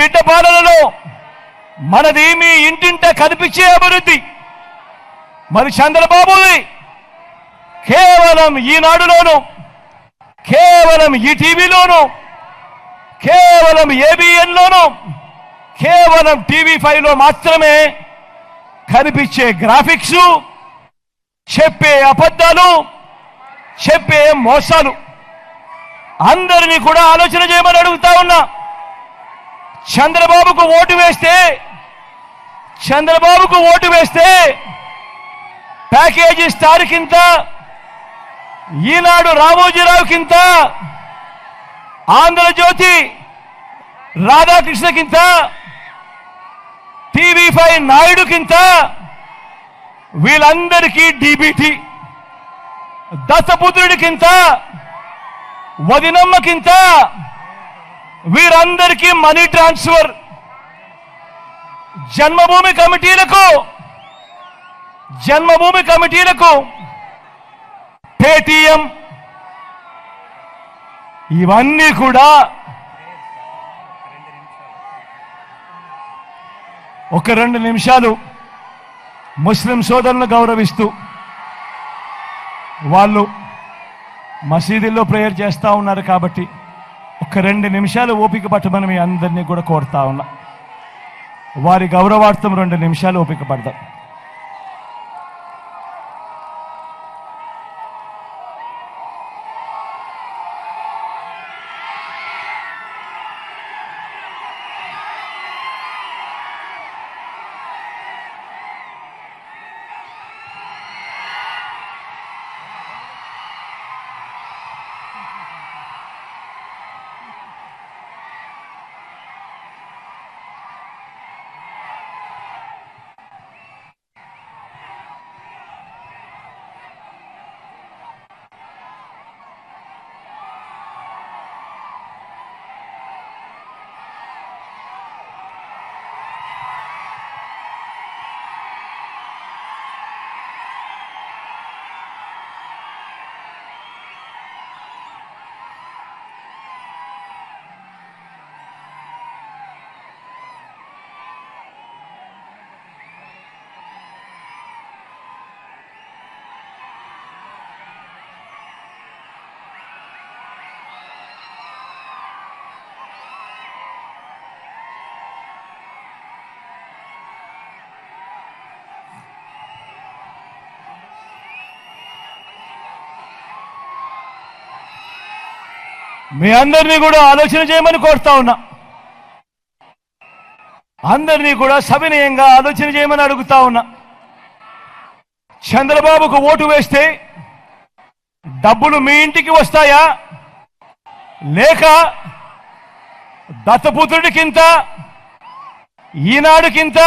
బిడ్డ పాలనలో మనది మీ ఇంటింట కనిపించే అభివృద్ధి. మరి చంద్రబాబుది కేవలం ఈనాడులోను కేవలం ఈ టీవీలోను కేవలం ఏబిఎన్లోను కేవలం టీవీ ఫైవ్లో మాత్రమే కనిపించే గ్రాఫిక్స్ చెప్పే అబద్ధాలు చెప్పే మోసాలు. అందరినీ కూడా ఆలోచన చేయమని అడుగుతా ఉన్నా. చంద్రబాబుకు ఓటు వేస్తే చంద్రబాబుకు ఓటు వేస్తే ప్యాకేజీ స్టార్ కింద ఈనాడు రామోజీరావు కింద ఆంధ్రజ్యోతి రాధాకృష్ణ కింద టీవీ ఫైవ్ నాయుడు కింద వీళ్ళందరికీ డీబీటీ. దత్తపుత్రుడి కింద వదినమ్మ కింద వీరందరికీ మనీ ట్రాన్స్ఫర్. జన్మభూమి కమిటీలకు జన్మభూమి కమిటీలకు పేటీఎం. ఇవన్నీ కూడా ఒక రెండు నిమిషాలు ముస్లిం సోదరులను గౌరవిస్తూ వాళ్ళు మసీదుల్లో ప్రేయర్ చేస్తూ ఉన్నారు కాబట్టి ఒక రెండు నిమిషాలు ఓపిక పట్టమని మీ అందరినీ కూడా కోరుతా ఉన్నా. వారి గౌరవార్థం రెండు నిమిషాలు ఓపిక పడదాం. మీ అందరినీ కూడా ఆలోచన చేయమని కోరుతా ఉన్నా. అందరినీ కూడా సవినయంగా ఆలోచన చేయమని అడుగుతా ఉన్నా. చంద్రబాబుకు ఓటు వేస్తే డబ్బులు మీ ఇంటికి వస్తాయా? లేక దత్తపుత్రుడికింత ఈనాడుకింత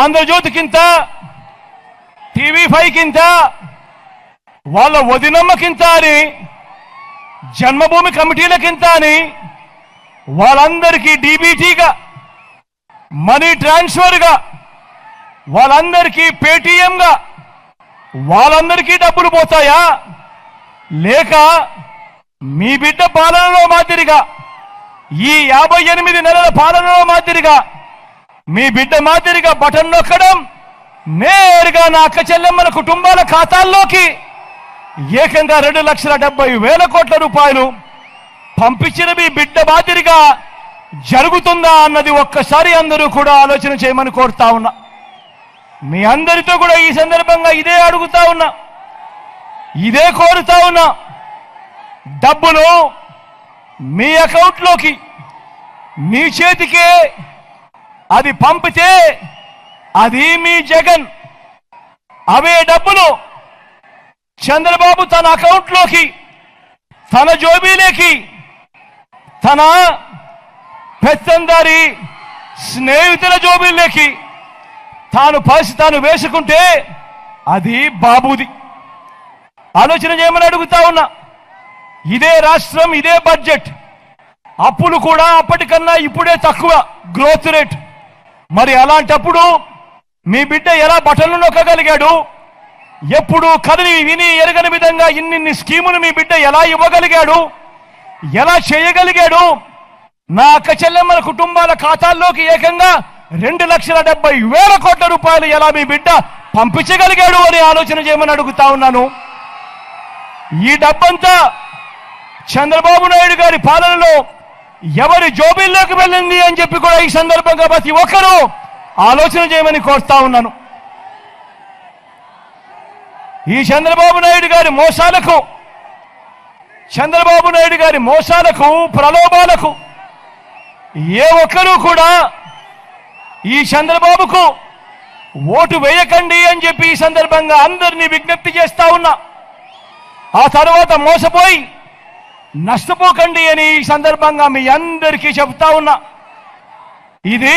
ఆంధ్రజ్యోతికింత టీవీ ఫైవ్ కింత వాళ్ళ వదినమ్మకింత అని జన్మభూమి కమిటీలకింత అని వాళ్ళందరికీ డీబీటీగా మనీ ట్రాన్స్ఫర్గా వాళ్ళందరికీ పేటీఎంగా వాళ్ళందరికీ డబ్బులు పోతాయా? లేక మీ బిడ్డ పాలనలో మాదిరిగా ఈ యాభై ఎనిమిది నెలల పాలనలో మాదిరిగా మీ బిడ్డ మాదిరిగా బటన్ నొక్కడం నేరుగా నా అక్క చెల్లెమ్మల కుటుంబాల ఖాతాల్లోకి ఏకంగా రెండు లక్షల డెబ్బై వేల కోట్ల రూపాయలు పంపించిన మీ బిడ్డ మాదిరిగా జరుగుతుందా అన్నది ఒక్కసారి అందరూ కూడా ఆలోచన చేయమని కోరుతా ఉన్నా. మీ అందరితో కూడా ఈ సందర్భంగా ఇదే అడుగుతా ఉన్నా. ఇదే కోరుతా ఉన్నా. డబ్బులు మీ అకౌంట్లోకి మీ చేతికే అది పంపితే అది మీ జగన్. అవే డబ్బులు చంద్రబాబు తన అకౌంట్లోకి తన జోబీలోకి తన పెత్తందారి స్నేహితుల జోబీల్లోకి తాను పరిస్థితి తాను వేసుకుంటే అది బాబుది. ఆలోచన చేయమని అడుగుతా ఉన్నా. ఇదే రాష్ట్రం ఇదే బడ్జెట్. అప్పులు కూడా అప్పటికన్నా ఇప్పుడే తక్కువ గ్రోత్ రేట్. మరి అలాంటప్పుడు మీ బిడ్డ ఎలా బటన్లు నొక్కగలిగాడు? ఎప్పుడు కదిలి విని ఎరగని విధంగా ఇన్నిన్ని స్కీములు మీ బిడ్డ ఎలా ఇవ్వగలిగాడు? ఎలా చేయగలిగాడు? నా అక్క చెల్లెమ్మల కుటుంబాల ఖాతాల్లోకి ఏకంగా రెండు లక్షల డెబ్బై వేల కోట్ల రూపాయలు ఎలా మీ బిడ్డ పంపించగలిగాడు అని ఆలోచన చేయమని అడుగుతా ఉన్నాను. ఈ డబ్బంతా చంద్రబాబు నాయుడు గారి పాలనలో ఎవరి జోబీల్లోకి వెళ్ళింది అని చెప్పి కూడా ఈ సందర్భంగా ప్రతి ఒక్కరూ ఆలోచన చేయమని కోరుతా ఉన్నాను. ఈ చంద్రబాబు నాయుడు గారి మోసాలకు చంద్రబాబు నాయుడు గారి మోసాలకు ప్రలోభాలకు ఏ ఒక్కరూ కూడా ఈ చంద్రబాబుకు ఓటు వేయకండి అని చెప్పి ఈ సందర్భంగా అందరినీ విజ్ఞప్తి చేస్తా ఉన్నా. ఆ తర్వాత మోసపోయి నష్టపోకండి అని ఈ సందర్భంగా మీ అందరికీ చెప్తా ఉన్నా. ఇది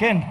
కేంద్ర.